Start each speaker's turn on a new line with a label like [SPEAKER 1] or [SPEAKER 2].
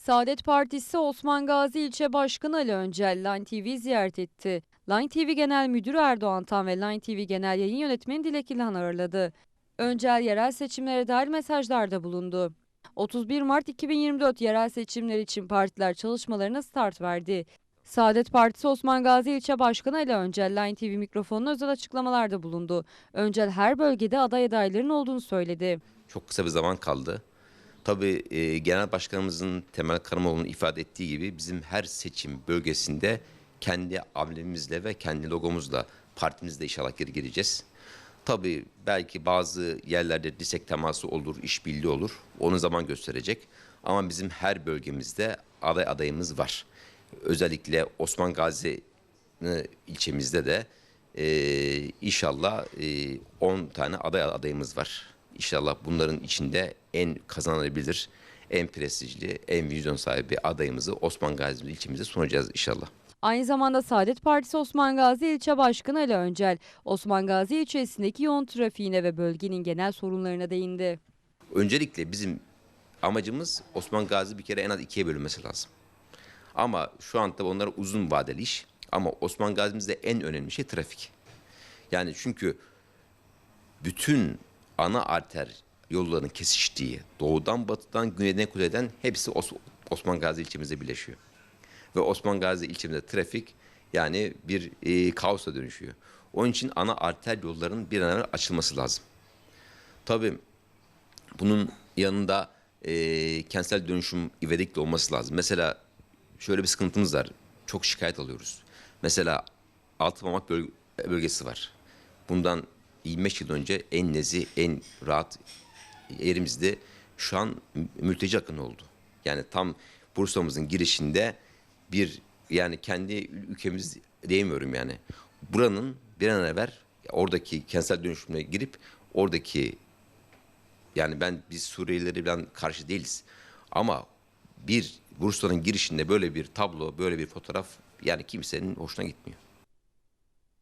[SPEAKER 1] Saadet Partisi Osman Gazi İlçe Başkanı Ali Öncel Line TV ziyaret etti. Line TV Genel Müdürü Erdoğan Tan ve Line TV Genel Yayın Yönetmeni Dilek İlhan ağırladı. Öncel yerel seçimlere dair mesajlarda bulundu. 31 Mart 2024 yerel seçimler için partiler çalışmalarına start verdi. Saadet Partisi Osman Gazi İlçe Başkanı Ali Öncel Line TV mikrofonuna özel açıklamalarda bulundu. Öncel her bölgede aday adayların olduğunu söyledi.
[SPEAKER 2] Çok kısa bir zaman kaldı. Tabii e, Genel Başkanımızın Temel Karamoğlu'nun ifade ettiği gibi bizim her seçim bölgesinde kendi amblemimizle ve kendi logomuzla partimizle inşallah geri geleceğiz. Tabii belki bazı yerlerde dirsek teması olur, işbirliği olur. Onu zaman gösterecek. Ama bizim her bölgemizde aday adayımız var. Özellikle Osman Gazi e, ilçemizde de e, inşallah e, 10 tane aday adayımız var. İnşallah bunların içinde en kazanılabilir, en prestijli, en vizyon sahibi adayımızı Osman Gazi ilçemize sunacağız inşallah.
[SPEAKER 1] Aynı zamanda Saadet Partisi Osman Gazi İlçe Başkanı Ali Öncel, Osman Gazi ilçesindeki yoğun trafiğine ve bölgenin genel sorunlarına değindi.
[SPEAKER 2] Öncelikle bizim amacımız Osman Gazi bir kere en az ikiye bölünmesi lazım. Ama şu anda onlar uzun vadeli iş. Ama Osman Gazi'mizde en önemli şey trafik. Yani çünkü bütün ana arter yolların kesiştiği doğudan batıdan güneyden kuzeyden hepsi Os- Osman Gazi ilçemizde birleşiyor. Ve Osman Gazi ilçemizde trafik yani bir e, kaosa dönüşüyor. Onun için ana arter yolların bir an evvel açılması lazım. Tabii bunun yanında e, kentsel dönüşüm ivedilikli olması lazım. Mesela şöyle bir sıkıntımız var. Çok şikayet alıyoruz. Mesela Altımamak böl- bölgesi var. Bundan 25 yıl önce en nezih, en rahat yerimizde şu an mülteci akını oldu. Yani tam Bursa'mızın girişinde bir yani kendi ülkemiz diyemiyorum yani. Buranın bir an evvel oradaki kentsel dönüşümüne girip oradaki yani ben biz Suriyelileri falan karşı değiliz. Ama bir Bursa'nın girişinde böyle bir tablo, böyle bir fotoğraf yani kimsenin hoşuna gitmiyor.